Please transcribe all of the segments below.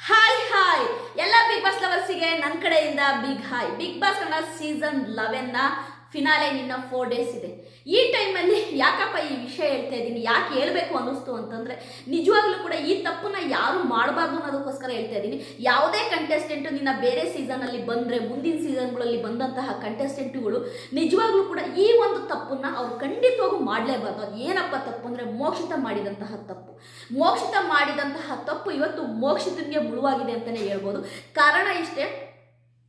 Hi hi ಎಲ್ಲ big boss ಲವರ್ಸಿಗೆ ನನ್ನ ಕಡೆಯಿಂದ big hi big boss Kannada season ಲೆವೆನ್ನ finale ನಿನ್ನ ಫೋರ್ ಡೇಸ್ ಇದೆ. ಈ ಟೈಮಲ್ಲಿ ಯಾಕಪ್ಪ ಈ ವಿಷಯ ಹೇಳ್ತಾ ಇದ್ದೀನಿ? ಯಾಕೆ ಹೇಳಬೇಕು ಅನ್ನಿಸ್ತು ಅಂತಂದರೆ, ನಿಜವಾಗ್ಲೂ ಕೂಡ ಈ ತಪ್ಪನ್ನ ಯಾರು ಮಾಡಬಾರ್ದು ಅನ್ನೋದಕ್ಕೋಸ್ಕರ ಹೇಳ್ತಾ ಇದ್ದೀನಿ. ಯಾವುದೇ ಕಂಟೆಸ್ಟೆಂಟು ನಿನ್ನ ಬೇರೆ ಸೀಸನಲ್ಲಿ ಬಂದರೆ, ಮುಂದಿನ ಸೀಸನ್ಗಳಲ್ಲಿ ಬಂದಂತಹ ಕಂಟೆಸ್ಟೆಂಟುಗಳು ನಿಜವಾಗ್ಲೂ ಕೂಡ ಈ ಒಂದು ತಪ್ಪನ್ನು ಅವ್ರು ಖಂಡಿತವಾಗೂ ಮಾಡಲೇಬಾರ್ದು. ಅದು ಏನಪ್ಪ ತಪ್ಪು ಅಂದರೆ, ಮೋಕ್ಷಿತ ಮಾಡಿದಂತಹ ತಪ್ಪು. ಮೋಕ್ಷಿತ ಮಾಡಿದಂತಹ ತಪ್ಪು ಇವತ್ತು ಮೋಕ್ಷಿತನಿಗೆ ಮುಳುವಾಗಿದೆ ಅಂತಲೇ ಹೇಳ್ಬೋದು. ಕಾರಣ ಇಷ್ಟೇ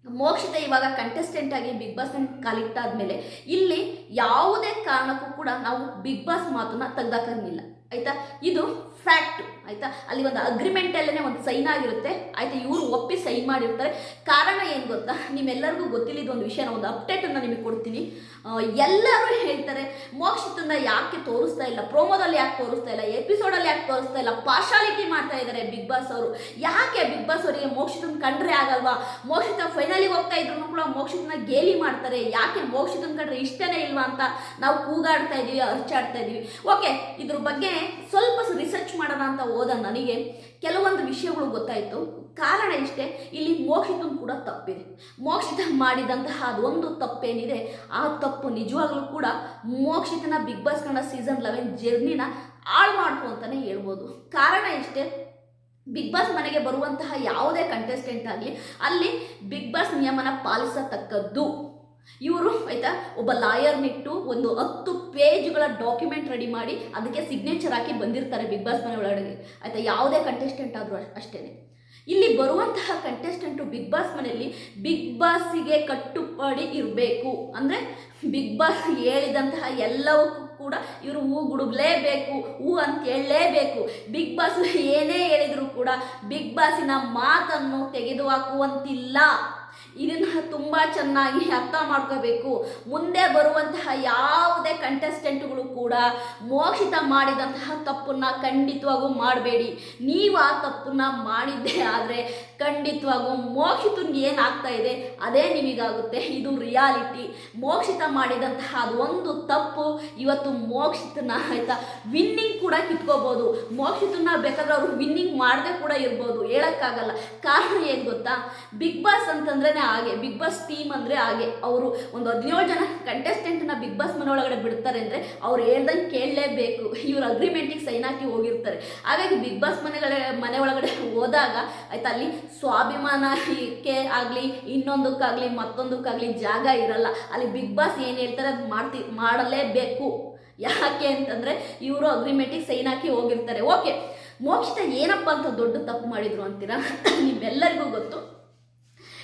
ಮೋಕ್ಷಿತ ಇವಾಗ ಕಂಟೆಸ್ಟೆಂಟ್ ಆಗಿ ಬಿಗ್ ಬಾಸ್ ಕಾಲಿಟ್ಟಾದ್ಮೇಲೆ ಇಲ್ಲಿ ಯಾವುದೇ ಕಾರಣಕ್ಕೂ ಕೂಡ ನಾವು ಬಿಗ್ ಬಾಸ್ ಮಾತನ್ನ ತೆಗ್ದಾಕಂಗಿಲ್ಲ. ಆಯ್ತಾ? ಇದು ಫ್ಯಾಕ್ಟ್ ಆಯ್ತಾ? ಅಲ್ಲಿ ಒಂದು ಅಗ್ರಿಮೆಂಟಲ್ಲೇ ಒಂದು ಸೈನ್ ಆಗಿರುತ್ತೆ. ಆಯ್ತಾ? ಇವರು ಒಪ್ಪಿ ಸೈನ್ ಮಾಡಿರ್ತಾರೆ. ಕಾರಣ ಏನು ಗೊತ್ತಾ? ನಿಮ್ಮೆಲ್ಲರಿಗೂ ಗೊತ್ತಿಲ್ಲದ ಒಂದು ವಿಷಯ ಒಂದು ಅಪ್ಡೇಟನ್ನು ನಿಮಗೆ ಕೊಡ್ತೀನಿ. ಎಲ್ಲರೂ ಹೇಳ್ತಾರೆ, ಮೋಕ್ಷಿತನ್ನ ಯಾಕೆ ತೋರಿಸ್ತಾ ಇಲ್ಲ? ಪ್ರೋಮೋದಲ್ಲಿ ಯಾಕೆ ತೋರಿಸ್ತಾ ಇಲ್ಲ? ಎಪಿಸೋಡಲ್ಲಿ ಯಾಕೆ ತೋರಿಸ್ತಾ ಇಲ್ಲ? ಪಾರ್ಶಾಲಿಟಿ ಮಾಡ್ತಾ ಇದ್ದಾರೆ ಬಿಗ್ ಬಾಸ್ ಅವರು. ಯಾಕೆ ಬಿಗ್ ಬಾಸ್ ಅವರಿಗೆ ಮೋಕ್ಷಿತನ ಕಂಡ್ರೆ ಆಗಲ್ವಾ? ಮೋಕ್ಷಿತ ಫೈನಲಿಗೆ ಹೋಗ್ತಾ ಇದ್ರು ಕೂಡ ಮೋಕ್ಷಿತನ ಗೇಲಿ ಮಾಡ್ತಾರೆ. ಯಾಕೆ ಮೋಕ್ಷಿತನ ಕಂಡ್ರೆ ಇಷ್ಟನೇ ಇಲ್ವಾ ಅಂತ ನಾವು ಕೂಗಾಡ್ತಾ ಇದ್ದೀವಿ ಅರ್ಚಾಡ್ತಾ ಇದ್ದೀವಿ ಓಕೆ ಇದ್ರ ಬಗ್ಗೆ ಸ್ವಲ್ಪ ರಿಸರ್ಚ್ ಮಾಡೋಣ ಅಂತ ಹೋದ ನನಗೆ ಕೆಲವೊಂದು ವಿಷಯಗಳು ಗೊತ್ತಾಯಿತು. ಕಾರಣ ಇಷ್ಟೇ, ಇಲ್ಲಿ ಮೋಕ್ಷಿತನ್ ಕೂಡ ತಪ್ಪಿದೆ. ಮೋಕ್ಷಿತ ಮಾಡಿದಂತಹ ಅದೊಂದು ತಪ್ಪೇನಿದೆ, ಆ ತಪ್ಪು ನಿಜವಾಗ್ಲೂ ಕೂಡ ಮೋಕ್ಷಿತನ big boss Kannada season eleven ಜರ್ನಿನ ಹಾಳು ಮಾಡ್ತು ಅಂತಲೇ ಹೇಳ್ಬೋದು. ಕಾರಣ ಇಷ್ಟೇ ಬಿಗ್ ಬಾಸ್ ಮನೆಗೆ ಬರುವಂತಹ ಯಾವುದೇ ಕಂಟೆಸ್ಟೆಂಟ್ ಆಗಲಿ, ಅಲ್ಲಿ ಬಿಗ್ ಬಾಸ್ ನಿಯಮನ ಪಾಲಿಸತಕ್ಕದ್ದು. ಇವರು, ಆಯ್ತಾ, ಒಬ್ಬ ಲಾಯರ್ ಲಾಯರ್ನಿಟ್ಟು ಒಂದು ಹತ್ತು ಪೇಜ್ಗಳ ಡಾಕ್ಯುಮೆಂಟ್ ರೆಡಿ ಮಾಡಿ ಅದಕ್ಕೆ ಸಿಗ್ನೇಚರ್ ಹಾಕಿ ಬಂದಿರ್ತಾರೆ ಬಿಗ್ ಬಾಸ್ ಮನೆ ಒಳಗಡೆ. ಆಯ್ತಾ, ಯಾವುದೇ ಕಂಟೆಸ್ಟೆಂಟ್ ಆದರೂ ಅಷ್ಟೇ ಇಲ್ಲಿ ಬರುವಂತಹ ಕಂಟೆಸ್ಟೆಂಟು ಬಿಗ್ ಬಾಸ್ ಮನೆಯಲ್ಲಿ ಬಿಗ್ ಬಾಸಿಗೆ ಕಟ್ಟುಪಾಡಿ ಇರಬೇಕು. ಅಂದರೆ ಬಿಗ್ ಬಾಸ್ ಹೇಳಿದಂತಹ ಎಲ್ಲವಕ್ಕೂ ಕೂಡ ಇವರು ಹೂ ಗುಡುಗ್ಲೇಬೇಕು, ಹೂ ಅಂತ ಹೇಳಲೇಬೇಕು. ಬಿಗ್ ಬಾಸ್ ಏನೇ ಹೇಳಿದರೂ ಕೂಡ ಬಿಗ್ ಬಾಸಿನ ಮಾತನ್ನು ತೆಗೆದುಹಾಕುವಂತಿಲ್ಲ ಇದನ್ನು ತುಂಬ ಚೆನ್ನಾಗಿ ಅರ್ಥ ಮಾಡ್ಕೋಬೇಕು. ಮುಂದೆ ಬರುವಂತಹ ಯಾವುದೇ ಕಂಟೆಸ್ಟೆಂಟ್ಗಳು ಕೂಡ ಮೋಕ್ಷಿತ ಮಾಡಿದಂತಹ ತಪ್ಪನ್ನ ಖಂಡಿತವಾಗೂ ಮಾಡಬೇಡಿ. ನೀವು ಆ ತಪ್ಪನ್ನ ಮಾಡಿದ್ದೆ ಆದರೆ ಖಂಡಿತವಾಗೂ ಮೋಕ್ಷಿತನ್ಗೆ ಏನಾಗ್ತಾ ಇದೆ? ಅದೇ ನಿಮಗಾಗುತ್ತೆ. ಇದು ರಿಯಾಲಿಟಿ ಮೋಕ್ಷಿತ ಮಾಡಿದಂತಹ ಅದೊಂದು ತಪ್ಪು, ಇವತ್ತು ಮೋಕ್ಷಿತನ ಆಯ್ತಾ? ವಿನ್ನಿಂಗ್ ಕೂಡ ಕಿತ್ಕೋಬೋದು. ಮೋಕ್ಷಿತನ ಬೇಕಾದ್ರೆ ಅವರು ವಿನ್ನಿಂಗ್ ಮಾಡದೆ ಕೂಡ ಇರ್ಬೋದು. ಹೇಳೋಕ್ಕಾಗಲ್ಲ. ಕಾರಣ ಏನು ಗೊತ್ತಾ? ಬಿಗ್ ಬಾಸ್ ಅಂತಂದ್ರೆ ಹಾಗೆ ಬಿಗ್ ಬಾಸ್ ಟೀಮ್ ಅಂದರೆ ಹಾಗೆ, ಅವರು ಒಂದು ಹದಿನೇಳು ಜನ ಕಂಟೆಸ್ಟೆಂಟ್ನ ಬಿಗ್ ಬಾಸ್ ಮನೆ ಒಳಗಡೆ ಬಿಡ್ತಾರೆ ಅಂದರೆ ಅವ್ರು ಹೇಳ್ದಂಗೆ ಕೇಳಲೇಬೇಕು. ಇವರು ಅಗ್ರಿಮೆಂಟಿಗೆ ಸೈನ್ ಹಾಕಿ ಹೋಗಿರ್ತಾರೆ. ಹಾಗಾಗಿ ಬಿಗ್ ಬಾಸ್ ಮನೆಗಳ ಮನೆ ಒಳಗಡೆ ಹೋದಾಗ, ಆಯ್ತಾ, ಅಲ್ಲಿ ಸ್ವಾಭಿಮಾನಕ್ಕೆ ಆಗಲಿ, ಇನ್ನೊಂದಕ್ಕಾಗಲಿ, ಮತ್ತೊಂದಕ್ಕಾಗಲಿ ಜಾಗ ಇರಲ್ಲ. ಅಲ್ಲಿ ಬಿಗ್ ಬಾಸ್ ಏನು ಹೇಳ್ತಾರೆ, ಅದು ಮಾಡ್ತಿ, ಮಾಡಲೇಬೇಕು. ಯಾಕೆ ಅಂತಂದರೆ ಇವರು ಅಗ್ರಿಮೆಂಟಿಗೆ ಸೈನ್ ಹಾಕಿ ಹೋಗಿರ್ತಾರೆ. ಓಕೆ ಮೋಕ್ಷಿತ ಏನಪ್ಪ ಅಂತ ದೊಡ್ಡ ತಪ್ಪು ಮಾಡಿದ್ರು ಅಂತೀರಾ? ನಿಮ್ಮೆಲ್ಲರಿಗೂ ಗೊತ್ತು.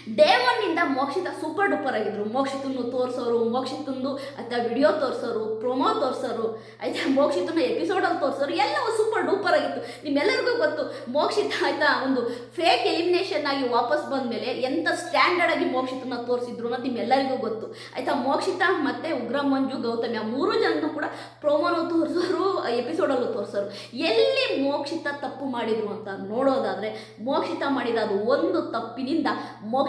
ಡೇ ಒನ್ನಿಂದ ಮೋಕ್ಷಿತ ಸೂಪರ್ ಡೂಪರ್ ಆಗಿದ್ರು. ಮೋಕ್ಷಿತನ್ನು ತೋರಿಸೋರು, ಮೋಕ್ಷಿತಂದು ಅಥವಾ ವಿಡಿಯೋ ತೋರಿಸೋರು ಪ್ರೊಮೋ ತೋರಿಸೋರು, ಆಯ್ತಾ? ಮೋಕ್ಷಿತನ ಎಪಿಸೋಡಲ್ಲಿ ತೋರಿಸೋರು ಎಲ್ಲವೂ ಸೂಪರ್ ಡೂಪರ್ ಆಗಿತ್ತು. ನಿಮ್ಮೆಲ್ಲರಿಗೂ ಗೊತ್ತು, ಮೋಕ್ಷಿತ ಆಯ್ತಾ? ಒಂದು ಫೇಕ್ ಎಲಿಮಿನೇಷನ್ ಆಗಿ ವಾಪಸ್ ಬಂದ ಮೇಲೆ ಎಂಥ ಸ್ಟ್ಯಾಂಡರ್ಡ್ ಆಗಿ ಮೋಕ್ಷಿತನ ತೋರಿಸಿದ್ರು ಅನ್ನೋದು ನಿಮ್ಮೆಲ್ಲರಿಗೂ ಗೊತ್ತು. ಆಯ್ತಾ? ಮೋಕ್ಷಿತ ಮತ್ತೆ ಉಗ್ರ, ಮಂಜು, ಗೌತಮಿ, ಆ ಮೂರು ಜನನು ಕೂಡ ಪ್ರೋಮೋನು ತೋರಿಸೋರು ಎಪಿಸೋಡಲ್ಲೂ ತೋರಿಸೋರು. ಎಲ್ಲಿ ಮೋಕ್ಷಿತ ತಪ್ಪು ಮಾಡಿದ್ರು ಅಂತ ನೋಡೋದಾದರೆ, ಮೋಕ್ಷಿತ ಮಾಡಿದ ಅದು ಒಂದು ತಪ್ಪಿನಿಂದ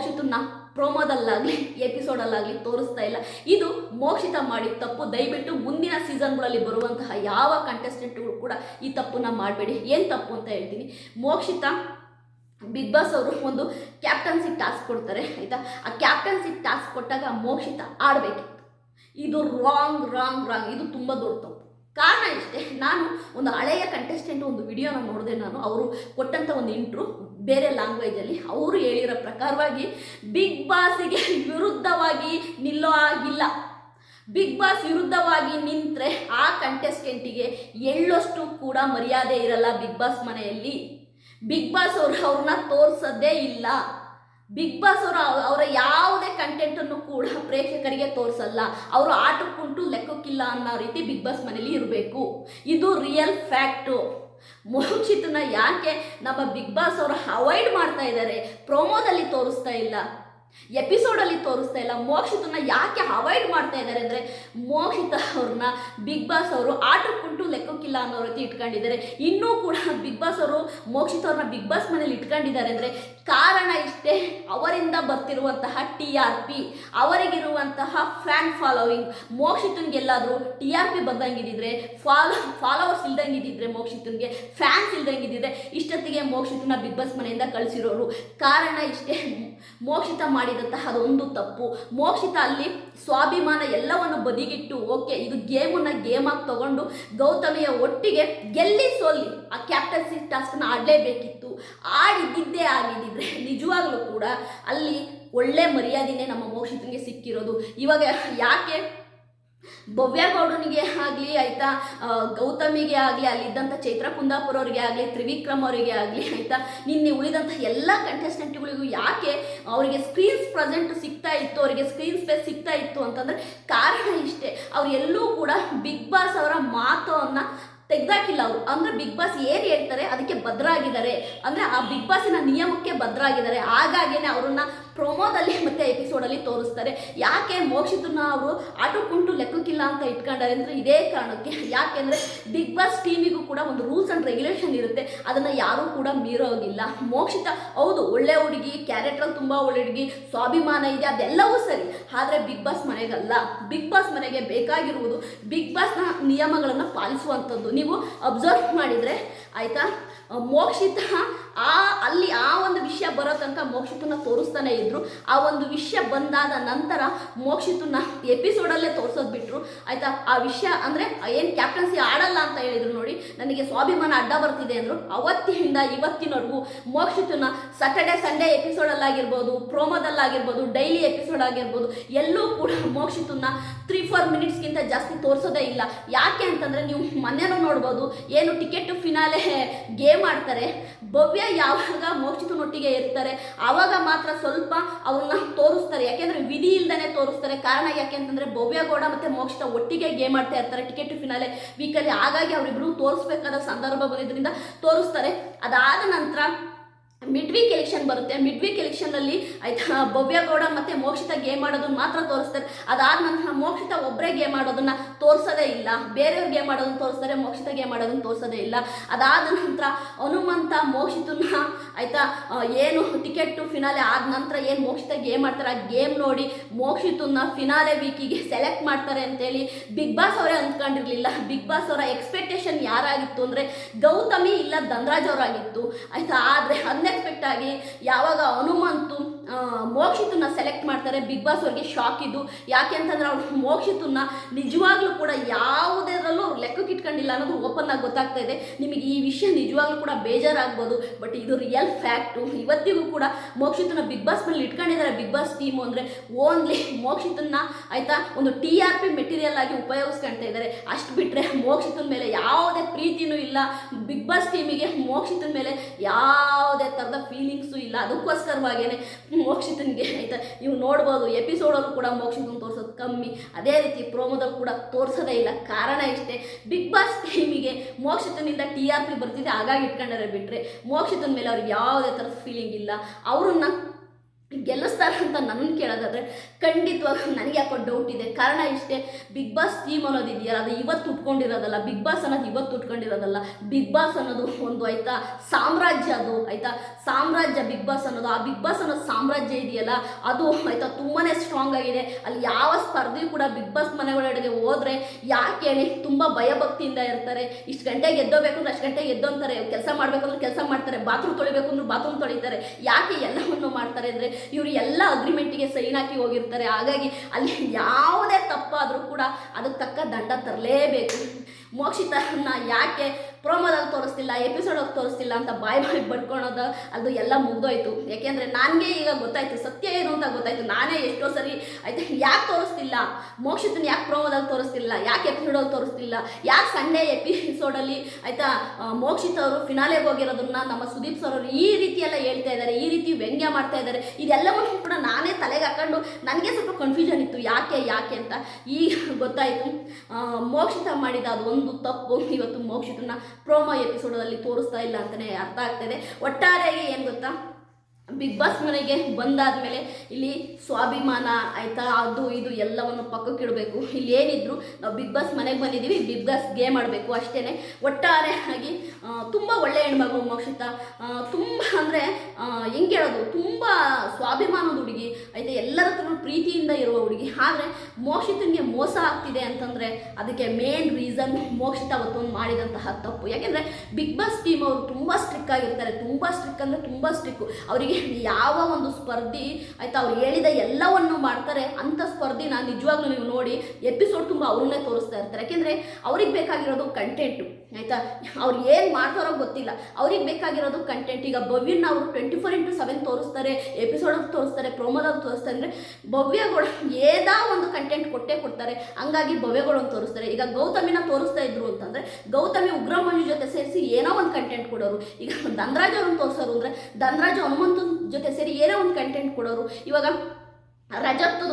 ಮೋಕ್ಷಿತನ ಪ್ರೋಮೋದಲ್ಲಾಗಲಿ, ಎಪಿಸೋಡಲ್ಲಾಗಲಿ ತೋರಿಸ್ತಾ ಇಲ್ಲ. ಇದು ಮೋಕ್ಷಿತ ಮಾಡಿ ತಪ್ಪು. ದಯವಿಟ್ಟು ಮುಂದಿನ ಸೀಸನ್ಗಳಲ್ಲಿ ಬರುವಂತಹ ಯಾವ ಕಂಟೆಸ್ಟೆಂಟ್ಗಳು ಕೂಡ ಈ ತಪ್ಪನ್ನ ಮಾಡಬೇಡಿ. ಏನು ತಪ್ಪು ಅಂತ ಹೇಳ್ತೀನಿ. ಮೋಕ್ಷಿತ, ಬಿಗ್ ಬಾಸ್ ಅವರು ಒಂದು ಕ್ಯಾಪ್ಟನ್ಸಿ ಟಾಸ್ಕ್ ಕೊಡ್ತಾರೆ, ಆಯಿತಾ? ಆ ಕ್ಯಾಪ್ಟನ್ಸಿ ಟಾಸ್ಕ್ ಕೊಟ್ಟಾಗ ಮೋಕ್ಷಿತ ಆಡಬೇಕಿತ್ತು. ಇದು ರಾಂಗ್ ರಾಂಗ್ ರಾಂಗ್ ಇದು ತುಂಬ ದೊಡ್ಡ ಕಾರಣ ಇಷ್ಟೇ. ನಾನು ಒಂದು ಹಳೆಯ ಕಂಟೆಸ್ಟೆಂಟ್ ಒಂದು ವಿಡಿಯೋನ ನೋಡಿದೆ ನಾನು. ಅವರು ಕೊಟ್ಟಂಥ ಒಂದು ಇಂಟ್ರು ಬೇರೆ ಲ್ಯಾಂಗ್ವೇಜಲ್ಲಿ ಅವರು ಹೇಳಿರೋ ಪ್ರಕಾರವಾಗಿ ಬಿಗ್ ಬಾಸಿಗೆ ವಿರುದ್ಧವಾಗಿ ನಿಲ್ಲೋ ಆಗಿಲ್ಲ ಬಿಗ್ ಬಾಸ್ ವಿರುದ್ಧವಾಗಿ ನಿಂತರೆ ಆ ಕಂಟೆಸ್ಟೆಂಟಿಗೆ ಎಳ್ಳಷ್ಟು ಕೂಡ ಮರ್ಯಾದೆ ಇರಲ್ಲ ಬಿಗ್ ಬಾಸ್ ಮನೆಯಲ್ಲಿ. ಬಿಗ್ ಬಾಸ್ ಅವರು ಅವ್ರನ್ನ ತೋರಿಸೋದೇ ಇಲ್ಲ. ಬಿಗ್ ಬಾಸ್ ಅವರು ಅವರ ಯಾವುದೇ ಕಂಟೆಂಟನ್ನು ಕೂಡ ಪ್ರೇಕ್ಷಕರಿಗೆ ತೋರಿಸಲ್ಲ. ಅವರು ಆಟಕ್ಕುಂಟು ಲೆಕ್ಕಕ್ಕಿಲ್ಲ ಅನ್ನೋ ರೀತಿ ಬಿಗ್ ಬಾಸ್ ಮನೇಲಿ ಇರಬೇಕು. ಇದು ರಿಯಲ್ ಫ್ಯಾಕ್ಟು ಮೋಕ್ಷಿತನ ಯಾಕೆ ನಮ್ಮ ಬಿಗ್ ಬಾಸ್ ಅವರು ಅವಾಯ್ಡ್ ಮಾಡ್ತಾ ಇದ್ದಾರೆ? ಪ್ರೋಮೋದಲ್ಲಿ ತೋರಿಸ್ತಾ ಇಲ್ಲ. ಎಪಿಸೋಡಲ್ಲಿ ತೋರಿಸ್ತಾ ಇಲ್ಲ. ಮೋಕ್ಷಿತನ ಯಾಕೆ ಅವಾಯ್ಡ್ ಮಾಡ್ತಾ ಇದ್ದಾರೆ ಅಂದರೆ ಮೋಕ್ಷಿತ ಅವ್ರನ್ನ ಬಿಗ್ ಬಾಸ್ ಅವರು ಆಟಕ್ಕುಂಟು ಲೆಕ್ಕಕ್ಕಿಲ್ಲ ಅನ್ನೋ ರೀತಿ ಇಟ್ಕೊಂಡಿದ್ದಾರೆ. ಇನ್ನೂ ಕೂಡ ಬಿಗ್ ಬಾಸ್ ಅವರು ಮೋಕ್ಷಿತ ಅವ್ರನ್ನ ಬಿಗ್ ಬಾಸ್ ಮನೇಲಿ ಇಟ್ಕೊಂಡಿದ್ದಾರೆ ಅಂದರೆ ಕಾರಣ ಇಷ್ಟೇ ಅವರಿಂದ ಬರ್ತಿರುವಂತಹ ಟಿ ಆರ್ ಪಿ ಅವರಿಗಿರುವಂತಹ ಫ್ಯಾನ್ ಫಾಲೋವಿಂಗ್ ಮೋಕ್ಷಿತನ್ಗೆಲ್ಲಾದರೂ ಟಿ ಆರ್ ಪಿ ಬಂದಂಗಿದ್ದಿದ್ರೆ ಫಾಲೋ ಫಾಲೋವರ್ಸ್ ಇಲ್ದಂಗಿದ್ದಿದ್ರೆ ಮೋಕ್ಷಿತನ್ಗೆ ಫ್ಯಾನ್ಸ್ ಇಲ್ದಂಗಿದ್ದಿದ್ರೆ ಇಷ್ಟೊತ್ತಿಗೆ ಮೋಕ್ಷಿತನ ಬಿಗ್ ಬಾಸ್ ಮನೆಯಿಂದ ಕಳಿಸಿರೋರು. ಕಾರಣ ಇಷ್ಟೇ ಮೋಕ್ಷಿತ ಮಾಡಿದಂತಹ ಅದೊಂದು ತಪ್ಪು. ಮೋಕ್ಷಿತ ಅಲ್ಲಿ ಸ್ವಾಭಿಮಾನ ಎಲ್ಲವನ್ನು ಬದಿಗಿಟ್ಟು ಓಕೆ ಇದು ಗೇಮನ್ನು ಗೇಮಾಗಿ ತಗೊಂಡು ಗೌತಮಿಯ ಒಟ್ಟಿಗೆ ಗೆಲ್ಲಿ ಸೋಲಿ ಆ ಕ್ಯಾಪ್ಟನ್ಸಿ ಟಾಸ್ಕ್ನ ಆಡಲೇಬೇಕಿತ್ತು. ಆಡಿದ್ದಿದ್ದೇ ಆಗಿದ್ದಿದ್ರೆ ನಿಜವಾಗ್ಲೂ ಕೂಡ ಅಲ್ಲಿ ಒಳ್ಳೆ ಮರ್ಯಾದೆನೇ ನಮ್ಮ ಮೋಕ್ಷಿತನಿಗೆ ಸಿಕ್ಕಿರೋದು. ಇವಾಗ ಯಾಕೆ ಭವ್ಯ ಗೌಡನಿಗೆ ಆಗಲಿ, ಆಯಿತಾ ಗೌತಮಿಗೆ ಆಗಲಿ ಅಲ್ಲಿದ್ದಂಥ ಚೈತ್ರ ಕುಂದಾಪುರ ಅವರಿಗೆ ಆಗಲಿ, ತ್ರಿವಿಕ್ರಮ್ ಅವರಿಗೆ ಆಗಲಿ, ಆಯಿತಾ, ನಿನ್ನೆ ಉಳಿದಂಥ ಎಲ್ಲ ಕಂಟೆಸ್ಟೆಂಟ್ಗಳಿಗೂ ಯಾಕೆ ಅವರಿಗೆ ಸ್ಕ್ರೀನ್ಸ್ ಪ್ರೆಸೆಂಟ್ ಸಿಗ್ತಾ ಇತ್ತು, ಅವರಿಗೆ ಸ್ಕ್ರೀನ್ ಸ್ಪೇಸ್ ಸಿಗ್ತಾ ಇತ್ತು ಅಂತಂದರೆ ಕಾರಣ ಇಷ್ಟೇ. ಅವ್ರು ಎಲ್ಲೂ ಕೂಡ ಬಿಗ್ ಬಾಸ್ ಅವರ ಮಾತನ್ನು ತೆಗ್ದಾಕಿಲ್ಲ ಅವರು. ಅಂದ್ರೆ ಬಿಗ್ ಬಾಸ್ ಏನು ಹೇಳ್ತಾರೆ? ಅದಕ್ಕೆ ಭದ್ರಾಗಿದ್ದಾರೆ. ಅಂದ್ರೆ ಆ ಬಿಗ್ ಬಾಸಿನ ನಿಯಮಕ್ಕೆ ಭದ್ರಾಗಿದ್ದಾರೆ. ಹಾಗಾಗಿನೇ ಅವ್ರನ್ನ ಪ್ರೊಮೋದಲ್ಲಿ ಮತ್ತೆ ಎಪಿಸೋಡಲ್ಲಿ ತೋರಿಸ್ತಾರೆ. ಯಾಕೆ ಮೋಕ್ಷಿತನ ಅವರು ಆಟೋಕುಂಟು ಲೆಕ್ಕಕ್ಕಿಲ್ಲ ಅಂತ ಇಟ್ಕೊಂಡಾರೆ ಅಂದರೆ ಇದೇ ಕಾರಣಕ್ಕೆ. ಯಾಕೆಂದರೆ ಬಿಗ್ ಬಾಸ್ ಟೀಮಿಗೂ ಕೂಡ ಒಂದು ರೂಲ್ಸ್ ಆ್ಯಂಡ್ ರೆಗ್ಯುಲೇಷನ್ ಇರುತ್ತೆ. ಅದನ್ನು ಯಾರೂ ಕೂಡ ಮೀರೋಗಿಲ್ಲ. ಮೋಕ್ಷಿತ ಹೌದು, ಒಳ್ಳೆ ಹುಡುಗಿ ಕ್ಯಾರೆಕ್ಟ್ರಲ್ಲಿ ತುಂಬ ಒಳ್ಳೆ ಹುಡುಗಿ, ಸ್ವಾಭಿಮಾನ ಇದೆ, ಅದೆಲ್ಲವೂ ಸರಿ. ಆದರೆ ಬಿಗ್ ಬಾಸ್ ಮನೆಗಲ್ಲ. ಬಿಗ್ ಬಾಸ್ ಮನೆಗೆ ಬೇಕಾಗಿರುವುದು ಬಿಗ್ ಬಾಸ್ನ ನಿಯಮಗಳನ್ನು ಪಾಲಿಸುವಂಥದ್ದು. ನೀವು ಅಬ್ಸರ್ವ್ ಮಾಡಿದರೆ, ಆಯಿತಾ? ಮೋಕ್ಷಿತ ಆ, ಅಲ್ಲಿ ಆ ಒಂದು ವಿಷಯ ಬರೋ ತನಕ ಮೋಕ್ಷಿತನ ತೋರಿಸ್ತಾನೆ ಇದ್ರು. ಆ ಒಂದು ವಿಷಯ ಬಂದಾದ ನಂತರ ಮೋಕ್ಷಿತನ ಎಪಿಸೋಡಲ್ಲೇ ತೋರಿಸೋದು ಬಿಟ್ರು. ಆಯ್ತಾ? ಆ ವಿಷಯ ಅಂದರೆ ಏನು ಕ್ಯಾಪ್ಟನ್ಸಿ ಆಡಲ್ಲ ಅಂತ ಹೇಳಿದ್ರು ನೋಡಿ. ನನಗೆ ಸ್ವಾಭಿಮಾನ ಅಡ್ಡ ಬರ್ತಿದೆ ಅಂದರು. ಅವತ್ತಿನಿಂದ ಇವತ್ತಿನವರೆಗೂ ಮೋಕ್ಷಿತನ ಸಾಟರ್ಡೆ ಸಂಡೇ ಎಪಿಸೋಡಲ್ಲಾಗಿರ್ಬೋದು ಪ್ರೋಮೋದಲ್ಲಾಗಿರ್ಬೋದು ಡೈಲಿ ಎಪಿಸೋಡ್ ಆಗಿರ್ಬೋದು ಎಲ್ಲೂ ಕೂಡ ಮೋಕ್ಷಿತನ ತ್ರೀ ಫೋರ್ ಮಿನಿಟ್ಸ್ಗಿಂತ ಜಾಸ್ತಿ ತೋರಿಸೋದೇ ಇಲ್ಲ. ಯಾಕೆ ಅಂತಂದರೆ ನೀವು ಮನೇನೂ ನೋಡ್ಬೋದು, ಏನು ಟಿಕೆಟ್ ಫಿನಾಲೆ ಗೇಮ್ ಆಡ್ತಾರೆ, ಭವ್ಯ ಯಾವಾಗ ಮೋಕ್ಷಿತನೊಟ್ಟಿಗೆ ಇರ್ತಾರೆ, ಆವಾಗ ಮಾತ್ರ ಸ್ವಲ್ಪ ಅವ್ರನ್ನ ತೋರಿಸ್ತಾರೆ. ಯಾಕೆಂದ್ರೆ ವಿಧಿ ಇಲ್ದೇ ತೋರಿಸ್ತಾರೆ. ಕಾರಣ ಯಾಕೆ ಅಂತಂದ್ರೆ ಭವ್ಯ ಗೌಡ ಮತ್ತೆ ಮೋಕ್ಷಿತ ಒಟ್ಟಿಗೆ ಗೇಮ್ ಆಡ್ತಾ ಇರ್ತಾರೆ. ಟಿಕೆಟ್ ಫಿನಾಲೆ, ವೀಕಲ್ಲಿ ಹಾಗಾಗಿ ಅವರಿಬ್ರು ತೋರಿಸ್ಬೇಕಾದ ಸಂದರ್ಭ ಬಂದಿದ್ದರಿಂದ ತೋರಿಸ್ತಾರೆ. ಅದಾದ ನಂತರ ಮಿಡ್ ವೀಕ್ ಎಲೆಕ್ಷನ್ ಬರುತ್ತೆ. ಮಿಡ್ ವೀಕ್ ಎಲೆಕ್ಷನಲ್ಲಿ ಆಯ್ತಾ, ಭವ್ಯ ಗೌಡ ಮತ್ತು ಮೋಕ್ಷಿತ ಗೇಮ್ ಆಡೋದನ್ನ ಮಾತ್ರ ತೋರಿಸ್ತಾರೆ. ಅದಾದ ನಂತರ ಮೋಕ್ಷಿತ ಒಬ್ಬರೇ ಗೇಮ್ ಆಡೋದನ್ನ ತೋರಿಸೋದೇ ಇಲ್ಲ. ಬೇರೆಯವ್ರು ಗೇಮ್ ಆಡೋದನ್ನ ತೋರಿಸ್ತಾರೆ, ಮೋಕ್ಷಿತ ಗೇಮ್ ಆಡೋದನ್ನ ತೋರಿಸೋದೇ ಇಲ್ಲ. ಅದಾದ ನಂತರ ಹನುಮಂತ ಮೋಕ್ಷಿತನ ಆಯ್ತಾ ಏನು ಟಿಕೆಟ್ ಫಿನಾಲೆ ಆದ ನಂತರ ಏನು ಮೋಕ್ಷಿತ ಗೇಮ್ ಆಡ್ತಾರೆ, ಆ ಗೇಮ್ ನೋಡಿ ಮೋಕ್ಷಿತನ್ನ ಫಿನಾಲೆ ವೀಕಿಗೆ ಸೆಲೆಕ್ಟ್ ಮಾಡ್ತಾರೆ ಅಂತೇಳಿ ಬಿಗ್ ಬಾಸ್ ಅವರೇ ಅಂದ್ಕೊಂಡಿರಲಿಲ್ಲ. ಬಿಗ್ ಬಾಸ್ ಅವರ ಎಕ್ಸ್ಪೆಕ್ಟೇಷನ್ ಯಾರಾಗಿತ್ತು ಅಂದರೆ ಗೌತಮಿ ಇಲ್ಲ ಧನರಾಜ್ ಅವರಾಗಿತ್ತು. ಆಯ್ತಾ, ಆದರೆ ಅನ್ಎಕ್ಸ್ಪೆಕ್ಟ್ ಆಗಿ ಯಾವಾಗ ಹನುಮಂತು ಮೋಕ್ಷಿತನ್ನ ಸೆಲೆಕ್ಟ್ ಮಾಡ್ತಾರೆ. ಬಿಗ್ ಬಾಸ್ ಅವ್ರಿಗೆ ಶಾಕ್ ಇದು ಯಾಕೆ ಅಂತಂದ್ರೆ ಅವ್ರು ಮೋಕ್ಷಿತನ್ನ ನಿಜವಾಗ್ಲೂ ಕೂಡ ಯಾವುದರಲ್ಲೂ ಅವ್ರು ಲೆಕ್ಕಕ್ಕೆ ಇಟ್ಕೊಂಡಿಲ್ಲ ಅನ್ನೋದು ಓಪನ್ ಆಗಿ ಗೊತ್ತಾಗ್ತಾ ಇದೆ. ನಿಮಗೆ ಈ ವಿಷಯ ನಿಜವಾಗ್ಲೂ ಕೂಡ ಬೇಜಾರಾಗ್ಬೋದು ಬಟ್ ಇದು ರಿಯಲ್ ಫ್ಯಾಕ್ಟು ಇವತ್ತಿಗೂ ಕೂಡ ಮೋಕ್ಷಿತನ ಬಿಗ್ ಬಾಸ್ ಮೇಲೆ ಇಟ್ಕೊಂಡಿದ್ದಾರೆ ಬಿಗ್ ಬಾಸ್ ಟೀಮು ಅಂದರೆ ಓನ್ಲಿ ಮೋಕ್ಷಿತನ್ನ ಆಯ್ತಾ, ಒಂದು ಟಿ ಆರ್ ಪಿ ಮೆಟೀರಿಯಲ್ ಆಗಿ ಉಪಯೋಗಿಸ್ಕೊಳ್ತಾ ಇದ್ದಾರೆ. ಅಷ್ಟು ಬಿಟ್ಟರೆ ಮೋಕ್ಷಿತನ ಮೇಲೆ ಯಾವುದೇ ಪ್ರೀತಿನೂ ಇಲ್ಲ. ಬಿಗ್ ಬಾಸ್ ಟೀಮಿಗೆ ಮೋಕ್ಷಿತನ ಮೇಲೆ ಯಾವುದೇ ಥರದ ಫೀಲಿಂಗ್ಸು ಇಲ್ಲ. ಅದಕ್ಕೋಸ್ಕರವಾಗೇನೆ ಮೋಕ್ಷಿತನಿಗೆ ಆಯ್ತಾ ನೀವು ನೋಡ್ಬೋದು ಎಪಿಸೋಡಲ್ಲೂ ಕೂಡ ಮೋಕ್ಷಿತನ ತೋರಿಸೋದು ಕಮ್ಮಿ. ಅದೇ ರೀತಿ ಪ್ರೋಮೋದಲ್ಲಿ ಕೂಡ ತೋರಿಸೋದೇ ಇಲ್ಲ. ಕಾರಣ ಇಷ್ಟೇ. ಬಿಗ್ ಬಾಸ್ ಟೀಮಿಗೆ ಮೋಕ್ಷಿತನಿಂದ ಟಿ ಆರ್ ಪಿ ಬರ್ತಿದೆ. ಹಾಗಾಗಿ ಇಟ್ಕೊಂಡಾರೆ ಬಿಟ್ಟರೆ ಮೋಕ್ಷಿತನ ಮೇಲೆ ಅವ್ರಿಗೆ ಯಾವುದೇ ಥರದ ಫೀಲಿಂಗ್ ಇಲ್ಲ. ಅವ್ರನ್ನ ಗೆಲ್ಲಿಸ್ತಾರೆ ಅಂತ ನನ್ನ ಕೇಳೋದಾದ್ರೆ ಖಂಡಿತವಾಗ್ಲೂ ನನಗೆ ಯಾಕೋ ಡೌಟ್ ಇದೆ. ಕಾರಣ ಇಷ್ಟೇ ಬಿಗ್ ಬಾಸ್ ಟೀಮ್ ಅನ್ನೋದು ಇದೆಯಲ್ಲ, ಅದು ಇವತ್ತು ಉಟ್ಕೊಂಡಿರೋದಲ್ಲ. ಬಿಗ್ ಬಾಸ್ ಅನ್ನೋದು ಇವತ್ತು ಉಟ್ಕೊಂಡಿರೋದಲ್ಲ. ಬಿಗ್ ಬಾಸ್ ಅನ್ನೋದು ಒಂದು ಆಯಿತಾ, ಸಾಮ್ರಾಜ್ಯ ಅದು, ಆಯಿತಾ? ಸಾಮ್ರಾಜ್ಯ ಬಿಗ್ ಬಾಸ್ ಅನ್ನೋದು. ಆ ಬಿಗ್ ಬಾಸ್ ಅನ್ನೋದು ಸಾಮ್ರಾಜ್ಯ ಇದೆಯಲ್ಲ, ಅದು ಆಯಿತಾ ತುಂಬಾ ಸ್ಟ್ರಾಂಗ್ ಆಗಿದೆ. ಅಲ್ಲಿ ಯಾವ ಸ್ಪರ್ಧೆಯೂ ಕೂಡ ಬಿಗ್ ಬಾಸ್ ಮನೆಗಳೊಳಗೆ ಹೋದರೆ ಯಾಕೆ ಹೇಳಿ ತುಂಬ ಭಯಭಕ್ತಿಯಿಂದ ಇರ್ತಾರೆ. ಇಷ್ಟು ಗಂಟೆಗೆ ಎದ್ದೋಬೇಕು ಅಂದ್ರೆ ಅಷ್ಟು ಗಂಟೆಗೆ ಗೆದ್ದೋಂತಾರೆ ಕೆಲಸ ಮಾಡಬೇಕು ಅಂದ್ರೆ ಕೆಲಸ ಮಾಡ್ತಾರೆ. ಬಾತ್ರೂಮ್ ತೊಳಿಬೇಕು ಅಂದ್ರೆ ಬಾತ್ರೂಮ್ ತೊಳಿತಾರೆ. ಯಾಕೆ ಎಲ್ಲವನ್ನು ಮಾಡ್ತಾರೆ ಅಂದರೆ ಇವರು ಎಲ್ಲ ಅಗ್ರಿಮೆಂಟಿಗೆ ಸೈನ್ ಹಾಕಿ ಹೋಗಿರ್ತಾರೆ. ಹಾಗಾಗಿ ಅಲ್ಲಿ ಯಾವುದೇ ತಪ್ಪಾದರೂ ಕೂಡ ಅದಕ್ಕೆ ತಕ್ಕ ದಂಡ ತರಲೇಬೇಕು. ಮೋಕ್ಷಿತರನ್ನ ಯಾಕೆ ಪ್ರೋಮೋದಲ್ಲಿ ತೋರಿಸ್ತಿಲ್ಲ ಎಪಿಸೋಡಲ್ಲಿ ತೋರಿಸ್ತಿಲ್ಲ ಅಂತ ಬಾಯ್ ಬಾಯಿ ಬಡ್ಕೊಳೋದು ಅದು ಎಲ್ಲ ಮುಗ್ದೋಯ್ತು. ಯಾಕೆಂದರೆ ನನಗೆ ಈಗ ಗೊತ್ತಾಯ್ತು, ಸತ್ಯ ಏನು ಅಂತ ಗೊತ್ತಾಯ್ತು. ನಾನೇ ಎಷ್ಟೋ ಸರಿ ಆಯ್ತು ಯಾಕೆ ತೋರಿಸ್ತಿಲ್ಲ? ಮೋಕ್ಷಿತನ ಯಾಕೆ ಪ್ರೋಮೋದಲ್ಲಿ ತೋರಿಸ್ತಿಲ್ಲ? ಯಾಕೆ ಎಪಿಸೋಡಲ್ಲಿ ತೋರಿಸ್ತಿಲ್ಲ? ಯಾಕೆ ಸಂಡೇ ಎಪಿಸೋಡಲ್ಲಿ ಆಯಿತಾ ಮೋಕ್ಷಿತ್ ಅವರು ಫಿನಾಲೆಗೆ ಹೋಗಿರೋದನ್ನ ನಮ್ಮ ಸುದೀಪ್ ಸರ್ ಅವರು ಈ ರೀತಿಯೆಲ್ಲ ಹೇಳ್ತಾ ಇದ್ದಾರೆ, ಈ ರೀತಿ ವ್ಯಂಗ್ಯ ಮಾಡ್ತಾ ಇದ್ದಾರೆ. ಇದೆಲ್ಲವನ್ನು ಕೂಡ ನಾನೇ ತಲೆಗೆ ಹಾಕೊಂಡು ನನಗೆ ಸ್ವಲ್ಪ ಕನ್ಫ್ಯೂಷನ್ ಇತ್ತು, ಯಾಕೆ ಯಾಕೆ ಅಂತ. ಈಗ ಗೊತ್ತಾಯಿತು ಮೋಕ್ಷಿತ ಮಾಡಿದ ಅದು ಒಂದು ತಪ್ಪು. ಇವತ್ತು ಮೋಕ್ಷಿತನ ಪ್ರೋಮೋ ಎಪಿಸೋಡಲ್ಲಿ ತೋರಿಸ್ತಾ ಇಲ್ಲ ಅಂತಲೇ ಅರ್ಥ ಆಗ್ತಾಯಿದೆ ಒಟ್ಟಾರೆಯಾಗಿ ಏನು ಗೊತ್ತಾ? ಬಿಗ್ ಬಾಸ್ ಮನೆಗೆ ಬಂದಾದ ಮೇಲೆ ಇಲ್ಲಿ ಸ್ವಾಭಿಮಾನ ಆಯ್ತಾ? ಅದು, ಇದು ಎಲ್ಲವನ್ನು ಪಕ್ಕಕ್ಕಿಡಬೇಕು ಇಲ್ಲಿ ಏನಿದ್ರು ನಾವು ಬಿಗ್ ಬಾಸ್ ಮನೆಗೆ ಬಂದಿದ್ದೀವಿ ಬಿಗ್ ಬಾಸ್ ಗೇಮ್ ಆಡಬೇಕು ಅಷ್ಟೇ ಒಟ್ಟಾರೆ ಆಗಿ ತುಂಬ ಒಳ್ಳೆ ಹೆಣ್ಮಗಳು ಮೋಕ್ಷಿತ. ತುಂಬ ಅಂದರೆ ಹೆಂಗೆ ಹೇಳೋದು? ತುಂಬ ಸ್ವಾಭಿಮಾನದ ಹುಡುಗಿ. ಆಯ್ತಾ, ಎಲ್ಲರ ಹತ್ರ ಪ್ರೀತಿಯಿಂದ ಇರುವ ಹುಡುಗಿ. ಆದರೆ ಮೋಕ್ಷಿತನಿಗೆ ಮೋಸ ಆಗ್ತಿದೆ ಅಂತಂದರೆ ಅದಕ್ಕೆ ಮೇನ್ ರೀಸನ್ ಮೋಕ್ಷಿತ ಅವತ್ತೊಂದು ಮಾಡಿದಂತಹ ತಪ್ಪು. ಯಾಕೆಂದರೆ ಬಿಗ್ ಬಾಸ್ ಟೀಮ್ ಅವರು ತುಂಬ ಸ್ಟ್ರಿಕ್ ಆಗಿರ್ತಾರೆ. ತುಂಬ ಸ್ಟ್ರಿಕ್ ಅಂದರೆ ತುಂಬ ಸ್ಟ್ರಿಕ್ಕು ಅವರಿಗೆ ಯಾವ ಒಂದು ಸ್ಪರ್ಧಿ ಆಯ್ತಾ ಅವ್ರು ಹೇಳಿದ ಎಲ್ಲವನ್ನು ಮಾಡ್ತಾರೆ ಅಂಥ ಸ್ಪರ್ಧಿನ ನಿಜವಾಗ್ಲೂ ನೀವು ನೋಡಿ ಎಪಿಸೋಡ್ ತುಂಬ ಅವ್ರನ್ನೇ ತೋರಿಸ್ತಾ ಇರ್ತಾರೆ. ಯಾಕೆಂದರೆ ಅವ್ರಿಗೆ ಬೇಕಾಗಿರೋದು ಕಂಟೆಂಟು ಆಯಿತಾ? ಅವ್ರು ಏನು ಮಾಡ್ತಾರೋ ಗೊತ್ತಿಲ್ಲ. ಅವ್ರಿಗೆ ಬೇಕಾಗಿರೋದು ಕಂಟೆಂಟ್ ಈಗ ಭವ್ಯನ ಅವರು ಟ್ವೆಂಟಿ ಫೋರ್ ಇಂಟು ಸೆವೆನ್ ತೋರಿಸ್ತಾರೆ ಎಪಿಸೋಡಲ್ಲಿ ತೋರಿಸ್ತಾರೆ ಪ್ರೋಮೋದಲ್ಲಿ ತೋರಿಸ್ತಾರೆ. ಅಂದರೆ ಭವ್ಯಗಳು ಏದಾ ಒಂದು ಕಂಟೆಂಟ್ ಕೊಟ್ಟೇ ಕೊಡ್ತಾರೆ. ಹಂಗಾಗಿ ಭವ್ಯಗಳನ್ನು ತೋರಿಸ್ತಾರೆ. ಈಗ ಗೌತಮಿನ ತೋರಿಸ್ತಾ ಇದ್ರು ಗೌತಮಿ ಉಗ್ರಮಂಜು ಜೊತೆ ಸೇರಿಸಿ ಏನೋ ಒಂದು ಕಂಟೆಂಟ್ ಕೊಡೋರು. ಈಗ ಧನರಾಜ್ ಅವ್ರನ್ನ ತೋರಿಸೋರು ಅಂದರೆ ಧನರಾಜ್ ಹನುಮಂತನ ಜೊತೆ ಸೇರಿ ಏನೋ ಒಂದು ಕಂಟೆಂಟ್ ಕೊಡೋರು. ಇವಾಗ ರಜತ್ತು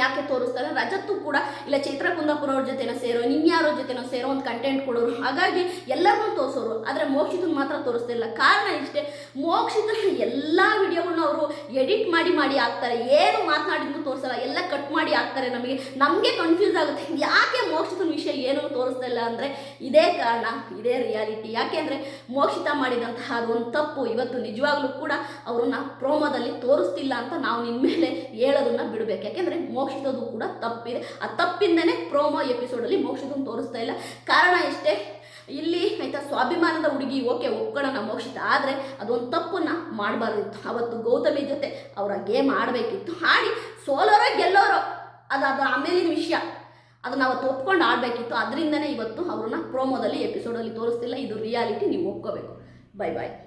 ಯಾಕೆ ತೋರಿಸ್ತಾರೆ? ರಜತ್ತು ಕೂಡ ಇಲ್ಲ ಚೈತ್ರ ಕುಂದಾಪುರ ಅವ್ರ ಜೊತೆನೋ ಸೇರೋ, ಇನ್ಯಾರೋ ಜೊತೆನೋ ಸೇರೋ ಒಂದು ಕಂಟೆಂಟ್ ಕೊಡೋರು. ಹಾಗಾಗಿ ಎಲ್ಲರನ್ನೂ ತೋರಿಸೋರು. ಆದರೆ ಮೋಕ್ಷಿತನ ಮಾತ್ರ ತೋರಿಸ್ತಿಲ್ಲ. ಕಾರಣ ಇಷ್ಟೇ, ಮೋಕ್ಷಿತನ ಎಲ್ಲ ವಿಡಿಯೋಗಳನ್ನ ಅವರು ಎಡಿಟ್ ಮಾಡಿ ಮಾಡಿ ಹಾಕ್ತಾರೆ. ಏನು ಮಾತನಾಡಿದ್ರು ತೋರಿಸಲ್ಲ. ಎಲ್ಲ ಕಟ್ ಮಾಡಿ ಹಾಕ್ತಾರೆ ನಮಗೆ. ನಮಗೆ ಕನ್ಫ್ಯೂಸ್ ಆಗುತ್ತೆ. ಯಾಕೆ ಮೋಕ್ಷಿತನ ವಿಷಯ ಏನೂ ತೋರಿಸ್ತಾ ಇಲ್ಲ ಅಂದರೆ ಇದೇ ಕಾರಣ, ಇದೇ ರಿಯಾಲಿಟಿ ಯಾಕೆ ಅಂದರೆ ಮೋಕ್ಷಿತ ಮಾಡಿದಂತಹ ಅದೊಂದು ತಪ್ಪು. ಇವತ್ತು ನಿಜವಾಗ್ಲೂ ಕೂಡ ಅವ್ರನ್ನ ಪ್ರೋಮೋದಲ್ಲಿ ತೋರಿಸ್ತಿಲ್ಲ ಅಂತ ನಾವು ನಿಮ್ಮ ಮೇಲೆ ಹೇಳೋದನ್ನ ಬಿಡಬೇಕು. ಯಾಕೆಂದರೆ ಮೋಕ್ಷಿತದು ಕೂಡ ತಪ್ಪಿದೆ. ಆ ತಪ್ಪಿಂದನೇ ಪ್ರೋಮೋ ಎಪಿಸೋಡಲ್ಲಿ ಮೋಕ್ಷಿತನ ತೋರಿಸ್ತಾ ಇಲ್ಲ. ಕಾರಣ ಇಷ್ಟೇ ಇಲ್ಲಿ ಆಯ್ತಾ ಸ್ವಾಭಿಮಾನದ ಹುಡುಗಿ ಓಕೆ ಒಪ್ಕೊಳ್ಳೋಣ ಮೋಕ್ಷಿತ, ಆದರೆ ಅದೊಂದು ತಪ್ಪನ್ನ ಮಾಡಬಾರ್ದಿತ್ತು. ಅವತ್ತು ಗೌತಮಿ ಜೊತೆ ಅವರ ಗೇಮ್ ಆಡಬೇಕಿತ್ತು. ಆಡಿ ಸೋಲೋರೋ ಗೆಲ್ಲೋರೋ, ಅದು ಅದು ಆಮೇಲಿನ ವಿಷಯ. ಅದನ್ನ ಅವತ್ತು ಒಪ್ಕೊಂಡು ಆಡಬೇಕಿತ್ತು. ಅದರಿಂದನೇ ಇವತ್ತು ಅವ್ರನ್ನ ಪ್ರೋಮೋದಲ್ಲಿ ಎಪಿಸೋಡಲ್ಲಿ ತೋರಿಸ್ತಿಲ್ಲ. ಇದು ರಿಯಾಲಿಟಿ ನೀವು ಒಪ್ಕೋಬೇಕು. Bye bye